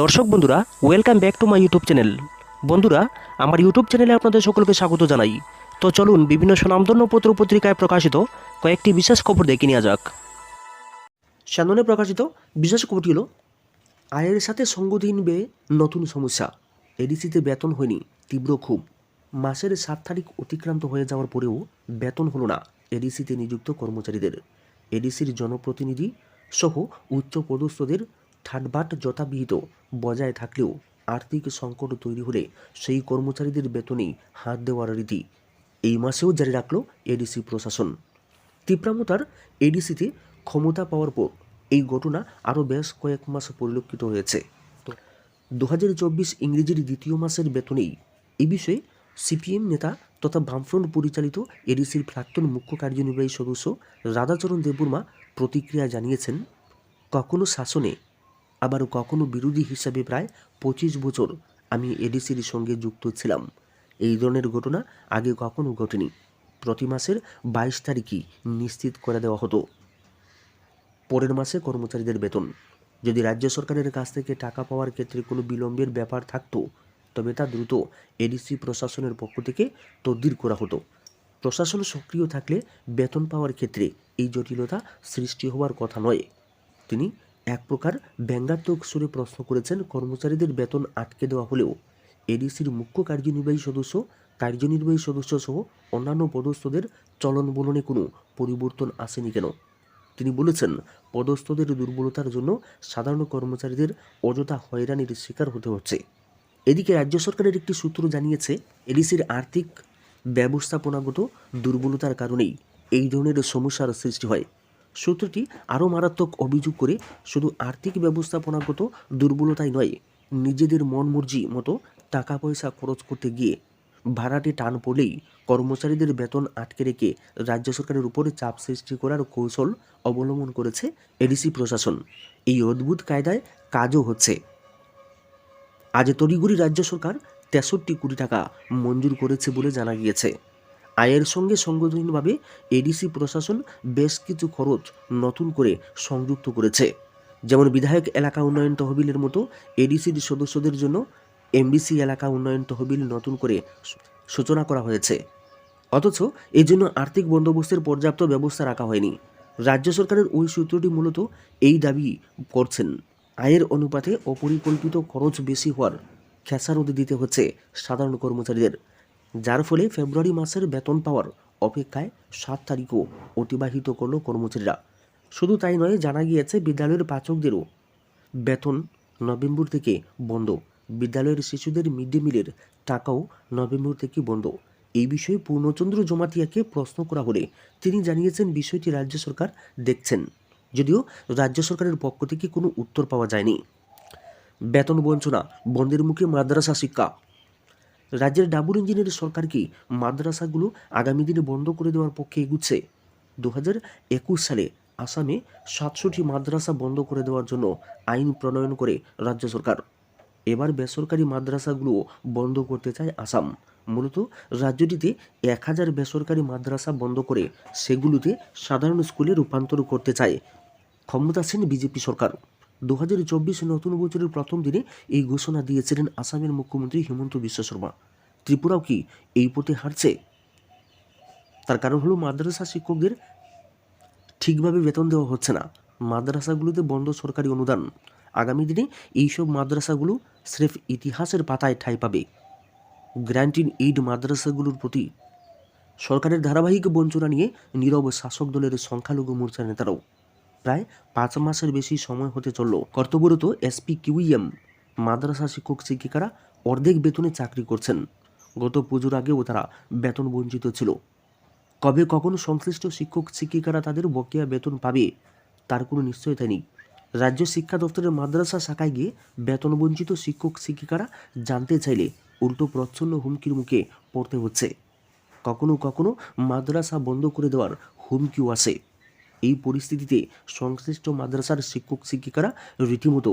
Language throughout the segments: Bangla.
দর্শক বন্ধুরা welcome back to my YouTube channel বন্ধুরা, আমার ইউটিউব চ্যানেলে আপনাদের সকলকে স্বাগত জানাই। তো চলুন বিভিন্ন সুনামধন্য পত্র পত্রিকায় প্রকাশিত কয়েকটি বিশেষ খবর দেখে নেওয়া যাক। স্যান্দনে প্রকাশিত বিশেষ খবরটি হল, আয়ের সাথে সঙ্গতিহীন বেয়ে নতুন সমস্যা। এডিসিতে বেতন হয়নি, তীব্র ক্ষোভ। মাসের সাত তারিখ অতিক্রান্ত হয়ে যাওয়ার পরেও বেতন হলো না এডিসিতে নিযুক্ত কর্মচারীদের। এডিসির জনপ্রতিনিধি সহ উচ্চ পদস্থদের ঠাটবাট যথাবিহিত বজায় থাকলেও আর্থিক সংকট তৈরি হলে সেই কর্মচারীদের বেতনেই হাত দেওয়ার রীতি। এই মাসেও জারি রাখল এডিসি প্রশাসন। তীব্রামতার এডিসিতে ক্ষমতা পাওয়ার পর এই ঘটনা আরও বেশ কয়েক মাস পরিলক্ষিত হয়েছে। দু হাজার চব্বিশ ইংরেজির দ্বিতীয় মাসের বেতনেই এ বিষয়ে সিপিএম নেতা তথা বামফ্রন্ট পরিচালিত এডিসির প্রাক্তন মুখ্য কার্যনির্বাহী সদস্য রাধাচরণ দেববর্মা প্রতিক্রিয়া জানিয়েছেন কখনো শাসনে আবার কখনো বিরোধী হিসাবে প্রায় পঁচিশ বছর আমি এডিসির সঙ্গে যুক্ত ছিলাম। এই ধরনের ঘটনা আগে কখনো ঘটেনি। প্রতি মাসের বাইশ তারিখই নিশ্চিত করে দেওয়া হতো। পরের মাসে কর্মচারীদের বেতন। যদি রাজ্য সরকারের কাছ থেকে টাকা পাওয়ার ক্ষেত্রে কোনো বিলম্বের ব্যাপার থাকতো, তবে তা দ্রুত এডিসি প্রশাসনের পক্ষ থেকে তদবির করা হতো। প্রশাসন সক্রিয় থাকলে বেতন পাওয়ার ক্ষেত্রে এই জটিলতা সৃষ্টি হওয়ার কথা নয়। তিনি এক প্রকার ব্যঙ্গাত্মক সুরে প্রশ্ন করেছেন কর্মচারীদের বেতন আটকে দেওয়া হলেও। এডিসির মুখ্য কার্যনির্বাহী সদস্য কার্যনির্বাহী সদস্য সহ অন্যান্য পদস্থদের চলন বলনে কোনো পরিবর্তন আসেনি কেন? তিনি বলেছেন, পদস্থদের দুর্বলতার জন্য সাধারণ কর্মচারীদের অযথা হয়রানির শিকার হতে হচ্ছে। এদিকে রাজ্য সরকারের একটি সূত্র জানিয়েছে, এডিসির আর্থিক ব্যবস্থাপনাগত দুর্বলতার কারণেই এই ধরনের সমস্যার সৃষ্টি হয়। সূত্রটি আরও মারাত্মক অভিযোগ করে শুধু আর্থিক ব্যবস্থাপনাগত দুর্বলতাই নয়, নিজেদের মন মর্জি মতো টাকা পয়সা খরচ করতে গিয়ে ভাড়াটে টান পড়লেই কর্মচারীদের বেতন আটকে রেখে রাজ্য সরকারের উপরে চাপ সৃষ্টি করার কৌশল অবলম্বন করেছে এডিসি প্রশাসন। এই অদ্ভুত কায়দায় কাজও হচ্ছে। আজ তড়িগুড়ি রাজ্য সরকার তেষট্টি কোটি টাকা মঞ্জুর করেছে বলে জানা গিয়েছে। আয়ের সঙ্গে সংগঠনভাবে এডিসি প্রশাসন বেশ কিছু খরচ নতুন করে সংযুক্ত করেছে। যেমন বিধায়ক এলাকা উন্নয়ন তহবিলের মতো এডিসির সদস্যদের জন্য এমবিসি এলাকা উন্নয়ন তহবিল নতুন করে সূচনা করা হয়েছে। অথচ এই জন্য আর্থিক বন্দোবস্তের পর্যাপ্ত ব্যবস্থা রাখা হয়নি। রাজ্য সরকারের ওই সূত্রটি মূলত এই দাবি করছেন। আয়ের অনুপাতে অপরিকল্পিত খরচ বেশি হওয়ার খেসারত দিতে হচ্ছে সাধারণ কর্মচারীদের। যার ফলে ফেব্রুয়ারি মাসের বেতন পাওয়ার অপেক্ষায় সাত তারিখও অতিবাহিত করল কর্মচারীরা। শুধু তাই নয়, জানা গিয়েছে বিদ্যালয়ের পাচকদেরও বেতন নভেম্বর থেকে বন্ধ। বিদ্যালয়ের শিশুদের মিড ডে মিলের টাকাও নভেম্বর থেকে বন্ধ। এই বিষয়ে পূর্ণচন্দ্র জমাতিয়াকে প্রশ্ন করা হলে তিনি জানিয়েছেন, বিষয়টি রাজ্য সরকার দেখছেন। যদিও রাজ্য সরকারের পক্ষ থেকে কোনো উত্তর পাওয়া যায়নি। বেতন বঞ্চনা, বন্ধের মুখে মাদ্রাসা শিক্ষা রাজ্যের ডাবল ইঞ্জিনের সরকার কি মাদ্রাসাগুলো আগামী দিনে বন্ধ করে দেওয়ার পক্ষে এগুচ্ছে? দু হাজার একুশ সালে আসামে সাতশোটি মাদ্রাসা বন্ধ করে দেওয়ার জন্য আইন প্রণয়ন করে রাজ্য সরকার। এবার বেসরকারি মাদ্রাসাগুলো বন্ধ করতে চায় আসাম। মূলত রাজ্যটিতে এক হাজার বেসরকারি মাদ্রাসা বন্ধ করে সেগুলোতে সাধারণ স্কুলে রূপান্তর করতে চায় ক্ষমতাসীন বিজেপি সরকার। দু হাজার চব্বিশ নতুন বছরের প্রথম দিনে এই ঘোষণা দিয়েছিলেন আসামের মুখ্যমন্ত্রী হিমন্ত বিশ্ব শর্মা। ত্রিপুরাও কি এই পথে হারছে তার কারণ হলো মাদ্রাসা শিক্ষকদের ঠিকভাবে বেতন দেওয়া হচ্ছে না। মাদ্রাসাগুলোতে বন্ধ সরকারি অনুদান। আগামী দিনে এইসব মাদ্রাসাগুলো স্রেফ ইতিহাসের পাতায় ঠাঁই পাবে। গ্র্যান্টিন এইড মাদ্রাসাগুলোর প্রতি সরকারের ধারাবাহিক বঞ্চনা নিয়ে নীরব শাসক দলের সংখ্যালঘু মোর্চার নেতারাও। প্রায় পাঁচ মাসের বেশি সময় হতে চলল। কর্তব্যরত এসপি কিউইএম, মাদ্রাসা শিক্ষক শিক্ষিকারা অর্ধেক বেতনে চাকরি করছেন। গত পুজোর আগেও তারা বেতন বঞ্চিত ছিল। কবে কখন সংশ্লিষ্ট শিক্ষক শিক্ষিকারা তাদের বকেয়া বেতন পাবে, তার কোনো নিশ্চয়তা নেই। রাজ্য শিক্ষা দপ্তরের মাদ্রাসা শাখায় গিয়ে বেতন বঞ্চিত শিক্ষক শিক্ষিকারা জানতে চাইলে উল্টো প্রচ্ছন্ন হুমকির মুখে পড়তে হচ্ছে। কখনো কখনো মাদ্রাসা বন্ধ করে দেওয়ার হুমকিও আসে এই পরিস্থিতিতে সংশ্লিষ্ট মাদ্রাসার শিক্ষক শিক্ষিকারা রীতিমতো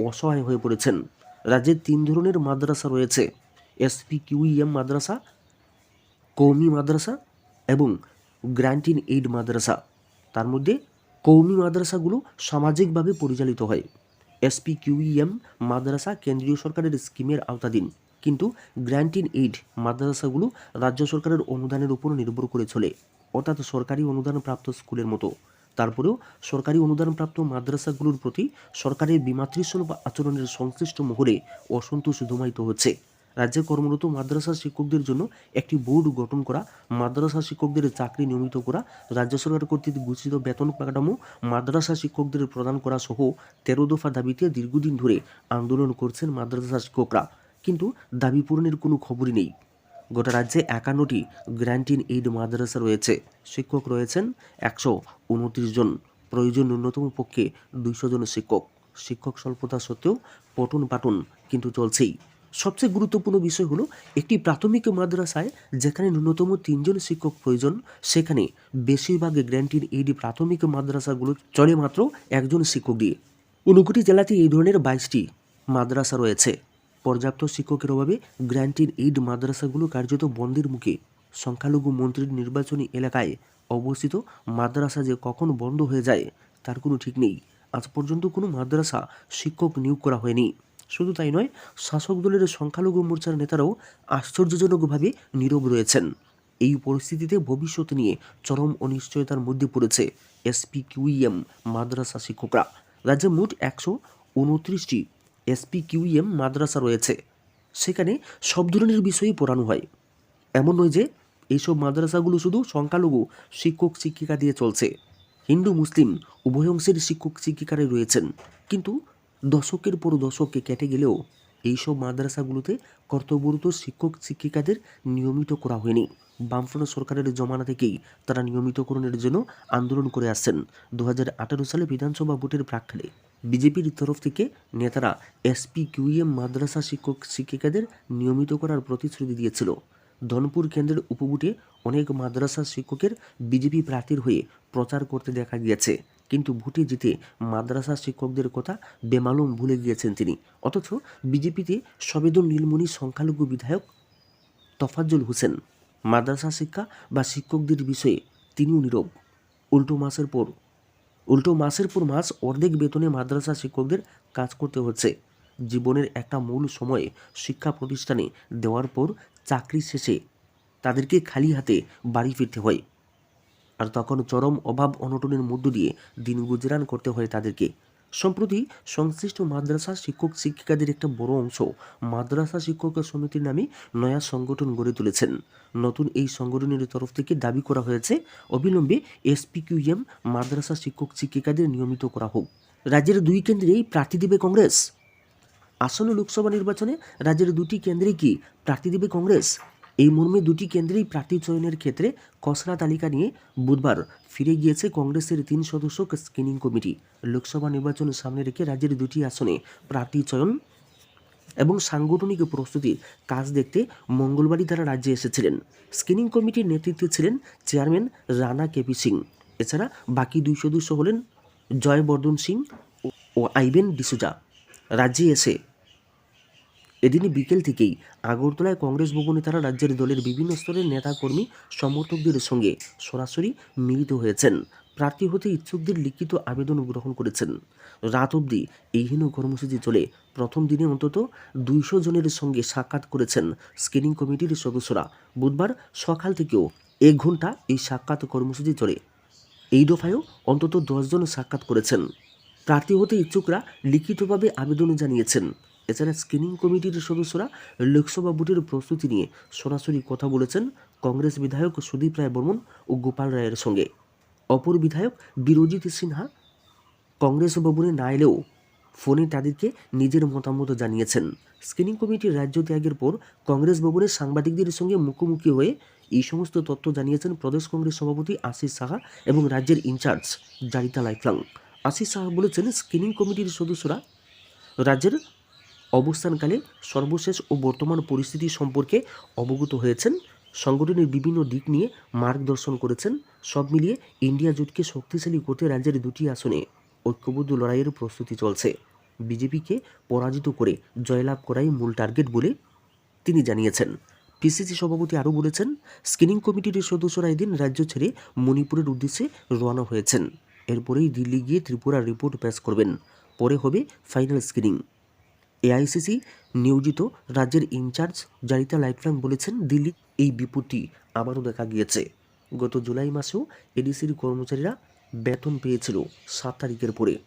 অসহায় হয়ে পড়েছেন। রাজ্যে তিন ধরনের মাদ্রাসা রয়েছে এসপি কিউইএম মাদ্রাসা কৌমি মাদ্রাসা এবং গ্র্যান্টিন এইড মাদ্রাসা। তার মধ্যে কৌমি মাদ্রাসাগুলো সামাজিকভাবে পরিচালিত হয়। এসপি কিউইএম মাদ্রাসা কেন্দ্রীয় সরকারের স্কিমের আওতাধীন, কিন্তু গ্র্যান্ট ইন এইড মাদ্রাসাগুলো রাজ্য সরকারের অনুদানের উপর নির্ভর করে চলে। অর্থাৎ সরকারি অনুদান প্রাপ্ত স্কুলের মতো। তারপরেও সরকারি অনুদানপ্রাপ্ত মাদ্রাসাগুলোর প্রতি সরকারের বিমাতৃসুলভ আচরণের সংশ্লিষ্ট মহলে অসন্তোষ ধুমায়িত হচ্ছে। রাজ্যে কর্মরত মাদ্রাসা শিক্ষকদের জন্য একটি বোর্ড গঠন করা, মাদ্রাসা শিক্ষকদের চাকরি নিয়মিত করা, রাজ্য সরকার কর্তৃক ঘোষিত বেতন কাঠামো মাদ্রাসা শিক্ষকদের প্রদান করা সহ তেরো দফা দাবিতে দীর্ঘদিন ধরে আন্দোলন করছেন মাদ্রাসা শিক্ষকরা। কিন্তু দাবি পূরণের কোনো খবরই নেই। গোটা রাজ্যে একান্নটি গ্র্যান্ট ইন এইড মাদ্রাসা রয়েছে। শিক্ষক রয়েছেন একশো উনত্রিশ জন। প্রয়োজন ন্যূনতম পক্ষে দুইশো জন শিক্ষক। শিক্ষক স্বল্পতা সত্ত্বেও পঠন পাঠন কিন্তু চলছেই। সবচেয়ে গুরুত্বপূর্ণ বিষয় হলো, একটি প্রাথমিক মাদ্রাসায় যেখানে ন্যূনতম তিনজন শিক্ষক প্রয়োজন, সেখানে বেশিরভাগ গ্র্যান্ট ইন এইড প্রাথমিক মাদ্রাসাগুলো চলে মাত্র একজন শিক্ষক দিয়ে। ঊনকোটি জেলাতে এই ধরনের বাইশটি মাদ্রাসা রয়েছে। পর্যাপ্ত শিক্ষকের অভাবে গ্র্যান্ট ইন এইড মাদ্রাসাগুলো কার্যত বন্ধের মুখে। সংখ্যালঘু মন্ত্রীর নির্বাচনী এলাকায় অবস্থিত মাদ্রাসা যে কখন বন্ধ হয়ে যায়, তার কোনো ঠিক নেই। আজ পর্যন্ত কোনো মাদ্রাসা শিক্ষক নিয়োগ করা হয়নি। শুধু তাই নয়, শাসক দলের সংখ্যালঘু মোর্চার নেতারাও আশ্চর্যজনকভাবে নীরব রয়েছেন। এই পরিস্থিতিতে ভবিষ্যৎ নিয়ে চরম অনিশ্চয়তার মধ্যে পড়েছে এসপি কিউইএম মাদ্রাসা শিক্ষকরা। রাজ্যে মোট একশো উনত্রিশটি এসপি কিউইএম মাদ্রাসা রয়েছে। সেখানে সব ধরনের বিষয়ই পড়ানো হয়। এমন নয় যে এইসব মাদ্রাসাগুলো শুধু সংখ্যালঘু, শিক্ষক, শিক্ষিকা দিয়ে চলছে। হিন্দু, মুসলিম উভয় অংশের শিক্ষক, শিক্ষিকারাই রয়েছেন। কিন্তু দশকের পর দশকে কেটে গেলেও এইসব মাদ্রাসাগুলোতে কর্তব্যরত শিক্ষক, শিক্ষিকাদের নিয়মিত করা হয়নি। বামফ্রন্ট সরকারের জমানা থেকেই তারা নিয়মিতকরণের জন্য আন্দোলন করে আসছেন। দু হাজার আঠারো সালে বিধানসভা ভোটের প্রাককালে। বিজেপির তরফ থেকে নেতারা এসপি কিউএম মাদ্রাসা শিক্ষক শিক্ষিকাদের নিয়মিত করার প্রতিশ্রুতি দিয়েছিল। ধনপুর কেন্দ্রের উপভোটে অনেক মাদ্রাসা শিক্ষকের বিজেপি প্রার্থীর হয়ে প্রচার করতে দেখা গিয়েছে। কিন্তু ভোটে জিতে মাদ্রাসা শিক্ষকদের কথা বেমালুম ভুলে গিয়েছেন তিনি। অথচ বিজেপিতে সবেদন নীলমণি সংখ্যালঘু বিধায়ক তফাজ্জল হোসেন। মাদ্রাসা শিক্ষা বা শিক্ষকদের বিষয়ে তিনিও নীরব। উল্টো মাসের পর উল্টো মাসের পর মাস অর্ধেক বেতনে মাদ্রাসা শিক্ষকদের কাজ করতে হচ্ছে। জীবনের একটা মূল সময়ে শিক্ষা প্রতিষ্ঠানে দেওয়ার পর চাকরি শেষে তাদেরকে খালি হাতে বাড়ি ফিরতে হয়। আর তখন চরম অভাব অনটনের মধ্য দিয়ে দিন গুজরান করতে হয় তাদেরকে। সম্প্রতি সংশ্লিষ্ট মাদ্রাসা শিক্ষক শিক্ষিকাদের একটা বড় অংশ মাদ্রাসা শিক্ষক সমিতির নামে নয়া সংগঠন গড়ে তুলেছেন। নতুন এই সংগঠনের তরফ থেকে দাবি করা হয়েছে, অবিলম্বে এসপিকিউএম মাদ্রাসা শিক্ষক শিক্ষিকাদের নিয়মিত করা হোক। রাজ্যের দুই কেন্দ্রেই প্রার্থী দেবে কংগ্রেস। আসন্ন লোকসভা নির্বাচনে রাজ্যের দুটি কেন্দ্রে কি প্রার্থী দেবে কংগ্রেস? এই মর্মে দুটি কেন্দ্রেই প্রার্থী চয়নের ক্ষেত্রে খসড়া তালিকা নিয়ে বুধবার ফিরে গিয়েছে কংগ্রেসের তিন সদস্য স্ক্রিনিং কমিটি। লোকসভা নির্বাচন সামনে রেখে রাজ্যের দুটি আসনে প্রার্থী চয়ন এবং সাংগঠনিক প্রস্তুতির কাজ দেখতে মঙ্গলবারই তারা রাজ্যে এসেছিলেন। স্ক্রিনিং কমিটির নেতৃত্বে ছিলেন চেয়ারম্যান রানা কেপি সিং। এছাড়া বাকি দুই সদস্য হলেন জয়বর্ধন সিং ও- আইবেন ডিসুজা। রাজ্যে এসে এদিন বিকেল থেকেই আগরতলায় কংগ্রেস ভবনে তারা রাজ্যের দলের বিভিন্ন স্তরের নেতাকর্মী, সমর্থকদের সঙ্গে সরাসরি মিলিত হয়েছেন। প্রার্থী হতে ইচ্ছুকদের লিখিত আবেদন গ্রহণ করেছেন। রাত অবধি এই হীন কর্মসূচি চলে। প্রথম দিনে অন্তত দুইশো জনের সঙ্গে সাক্ষাৎ করেছেন স্ক্রিনিং কমিটির সদস্যরা। বুধবার সকাল থেকেও এক ঘণ্টা এই সাক্ষাৎ কর্মসূচি চলে। এই দফায়ও অন্তত দশজন সাক্ষাৎ করেছেন। প্রার্থী হতে ইচ্ছুকরা লিখিতভাবে আবেদন জানিয়েছেন। এছাড়া স্ক্রিনিং কমিটির সদস্যরা লোকসভা ভোটের প্রস্তুতি নিয়ে সরাসরি কথা বলেছেন কংগ্রেস বিধায়ক সুদীপ রায় বর্মন ও গোপাল রায়ের সঙ্গে। অপর বিধায়ক বিরোজিত সিনহা কংগ্রেস ভবনে না এলেও ফোনে তাদেরকে নিজের মতামত জানিয়েছেন। স্ক্রিনিং কমিটির রাজ্য ত্যাগের পর কংগ্রেস ভবনে সাংবাদিকদের সঙ্গে মুখোমুখি হয়ে এই সমস্ত তথ্য জানিয়েছেন প্রদেশ কংগ্রেস সভাপতি আশিস সাহা এবং রাজ্যের ইনচার্জ জারিতা লাইফলাং। আশিস সাহা বলেছেন স্ক্রিনিং কমিটির সদস্যরা রাজ্যের অবস্থানকালে সর্বশেষ ও বর্তমান পরিস্থিতি সম্পর্কে অবগত হয়েছেন। সংগঠনের বিভিন্ন দিক নিয়ে মার্গদর্শন করেছেন। সব মিলিয়ে ইন্ডিয়া জোটকে শক্তিশালী করতে রাজ্যের দুটি আসনে ঐক্যবদ্ধ লড়াইয়ের প্রস্তুতি চলছে। বিজেপিকে পরাজিত করে জয়লাভ করাই মূল টার্গেট বলে তিনি জানিয়েছেন। পিসিসি সভাপতি আরও বলেছেন, স্ক্রিনিং কমিটির সদস্যরা এদিন রাজ্য ছেড়ে মণিপুরের উদ্দেশ্যে রওনা হয়েছেন। এরপরেই দিল্লি গিয়ে ত্রিপুরা রিপোর্ট পেশ করবেন। পরে হবে ফাইনাল স্ক্রিনিং। এআইসিসি নিয়োজিত রাজ্যের ইনচার্জ জারিতা লাইফলাইন বলেছেন, দিল্লি এই বিপত্তি আবারও দেখা গিয়েছে। গত জুলাই মাসেও এডিসির কর্মচারীরা বেতন পেয়েছিল সাত তারিখের পরে।